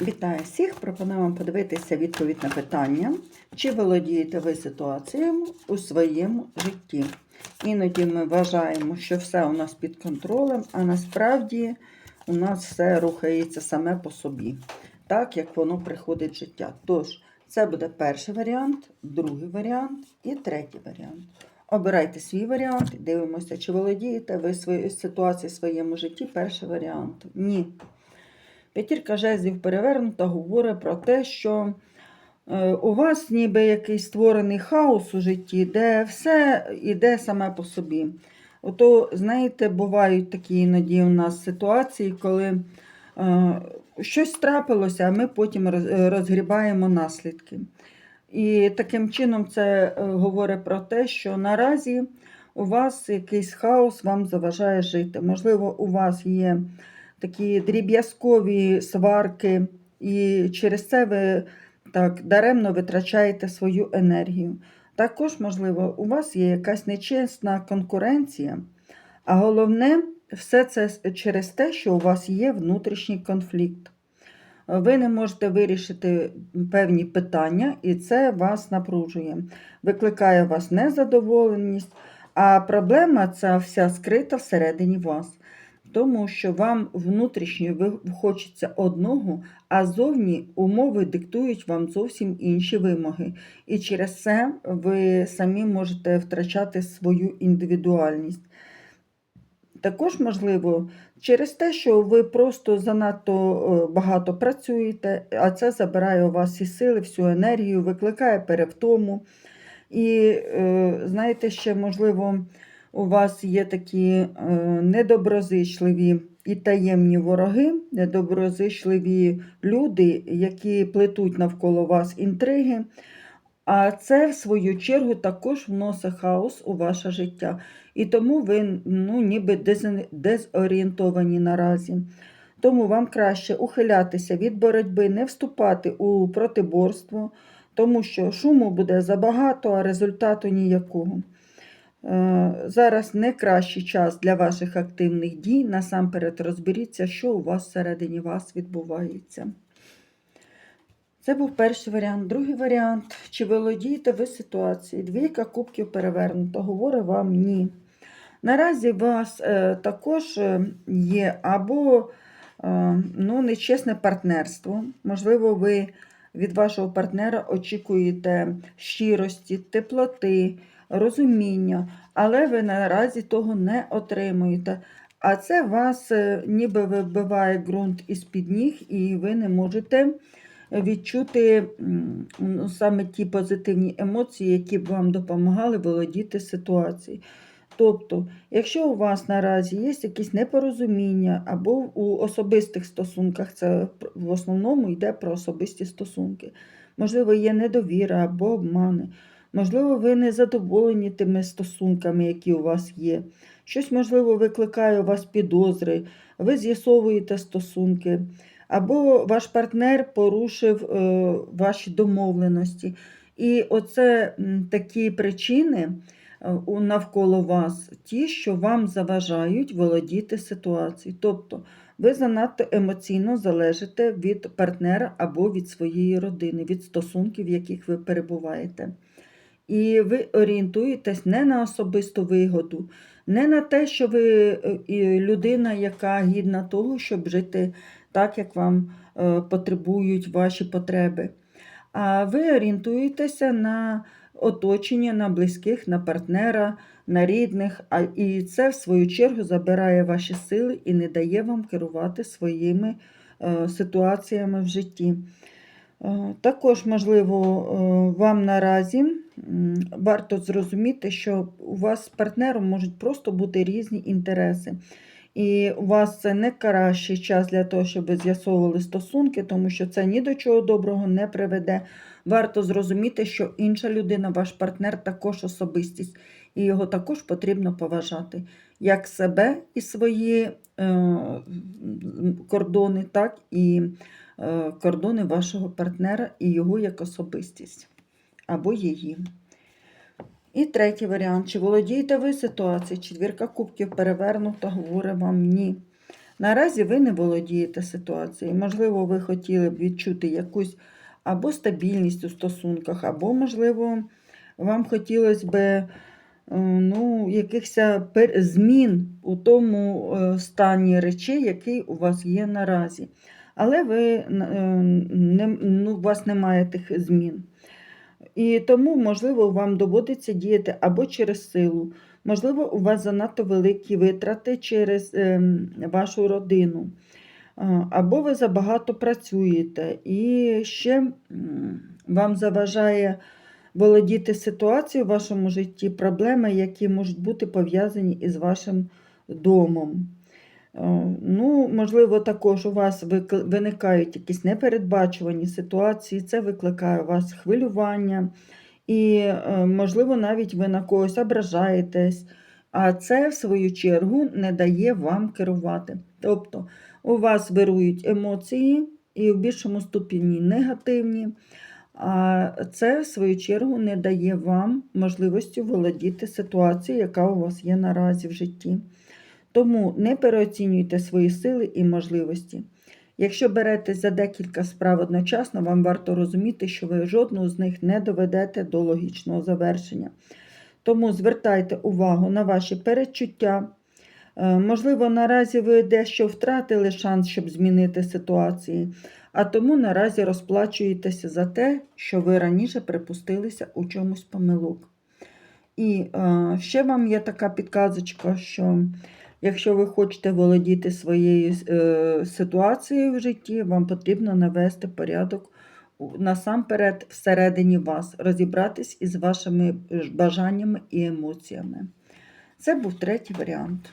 Вітаю всіх! Пропоную вам подивитися відповідь на питання, чи володієте ви ситуаціями у своєму житті. Іноді ми вважаємо, що все у нас під контролем, а насправді у нас все рухається саме по собі, так як воно приходить в життя. Тож, це буде перший варіант, другий варіант і третій варіант. Обирайте свій варіант дивимося, чи володієте ви ситуацією в своєму житті. Перший варіант. Ні. П'ятірка жезлів перевернута говорить про те, що е, у вас ніби якийсь створений хаос у житті, де все йде саме по собі. Ото, знаєте, бувають такі іноді у нас ситуації, коли е, щось трапилося, а ми потім е, розгрібаємо наслідки. І таким чином це е, говорить про те, що наразі у вас якийсь хаос вам заважає жити. Можливо, у вас є такі дріб'язкові сварки, і через це ви так даремно витрачаєте свою енергію. Також, можливо, у вас є якась нечесна конкуренція, а головне, все це через те, що у вас є внутрішній конфлікт. Ви не можете вирішити певні питання, і це вас напружує, викликає у вас незадоволеність, а проблема ця вся скрита всередині вас. Тому що вам внутрішньо хочеться одного, а зовні умови диктують вам зовсім інші вимоги. І через це ви самі можете втрачати свою індивідуальність. Також, можливо, через те, що ви просто занадто е, багато працюєте, а це забирає у вас і сили, всю енергію, викликає перевтому. І е, знаєте, ще, можливо, у вас є такі е, недоброзичливі і таємні вороги, недоброзичливі люди, які плетуть навколо вас інтриги. А це, в свою чергу, також вносить хаос у ваше життя. І тому ви ну, ніби дезорієнтовані наразі. Тому вам краще ухилятися від боротьби, не вступати у протиборство, тому що шуму буде забагато, а результату ніякого. Е, Зараз не кращий час для ваших активних дій. Насамперед розберіться, що у вас всередині вас відбувається. Це був перший варіант. Другий варіант. Чи володієте ви ситуацією? Двійка кубків перевернута. Говорить вам ні. Наразі у вас е, також е, є або ну, нечесне партнерство. Можливо, ви від вашого партнера очікуєте щирості, теплоти, розуміння, але ви наразі того не отримуєте. А це вас е, ніби вибиває ґрунт із-під ніг, і ви не можете відчути ну, саме ті позитивні емоції, які б вам допомагали володіти ситуацією. Тобто, якщо у вас наразі є якісь непорозуміння або у особистих стосунках, це в основному йде про особисті стосунки, можливо, є недовіра або обмани, можливо, ви не задоволені тими стосунками, які у вас є. Щось, можливо, викликає у вас підозри, ви з'ясовуєте стосунки, або ваш партнер порушив е, ваші домовленості. І оце такі причини е, навколо вас, ті, що вам заважають володіти ситуацією. Тобто ви занадто емоційно залежите від партнера або від своєї родини, від стосунків, в яких ви перебуваєте. І ви орієнтуєтесь не на особисту вигоду, не на те, що ви е, людина, яка гідна того, щоб жити так, як вам е, потребують ваші потреби. А ви орієнтуєтеся на оточення, на близьких, на партнера, на рідних, і це, в свою чергу, забирає ваші сили і не дає вам керувати своїми е, ситуаціями в житті. Також, можливо, вам наразі варто зрозуміти, що у вас з партнером можуть просто бути різні інтереси. І у вас це не кращий час для того, щоб ви з'ясовували стосунки, тому що це ні до чого доброго не приведе. Варто зрозуміти, що інша людина, ваш партнер, також особистість, і його також потрібно поважати як себе і свої е, кордони, так і е, кордони вашого партнера і його як особистість або її. І третій варіант. Чи володієте ви ситуацією? Четвірка кубків перевернута, говорить вам ні. Наразі ви не володієте ситуацією. Можливо, ви хотіли б відчути якусь або стабільність у стосунках, або, можливо, вам хотілося б е, ну, якихось змін у тому е, стані речей, який у вас є наразі. Але ви, е, ну, у вас немає тих змін. І тому, можливо, вам доводиться діяти або через силу, можливо, у вас занадто великі витрати через ем, вашу родину, або ви забагато працюєте, і ще вам заважає володіти ситуацією в вашому житті, проблеми, які можуть бути пов'язані із вашим домом. Е, Ну, можливо, також у вас виникають якісь непередбачувані ситуації, це викликає у вас хвилювання, і, е, можливо, навіть ви на когось ображаєтесь, а це, в свою чергу, не дає вам керувати. Тобто, у вас вирують емоції і в більшому ступені негативні, а це, в свою чергу, не дає вам можливості володіти ситуацією, яка у вас є наразі в житті. Тому не переоцінюйте свої сили і можливості. Якщо беретесь за декілька справ одночасно, вам варто розуміти, що ви жодну з них не доведете до логічного завершення. Тому звертайте увагу на ваші передчуття. Е, Можливо, наразі ви дещо втратили шанс, щоб змінити ситуації, а тому наразі розплачуєтеся за те, що ви раніше припустилися у чомусь помилок. І е, ще вам є така підказочка, що якщо ви хочете володіти своєю е, ситуацією в житті, вам потрібно навести порядок насамперед всередині вас, розібратись із вашими бажаннями і емоціями. Це був третій варіант.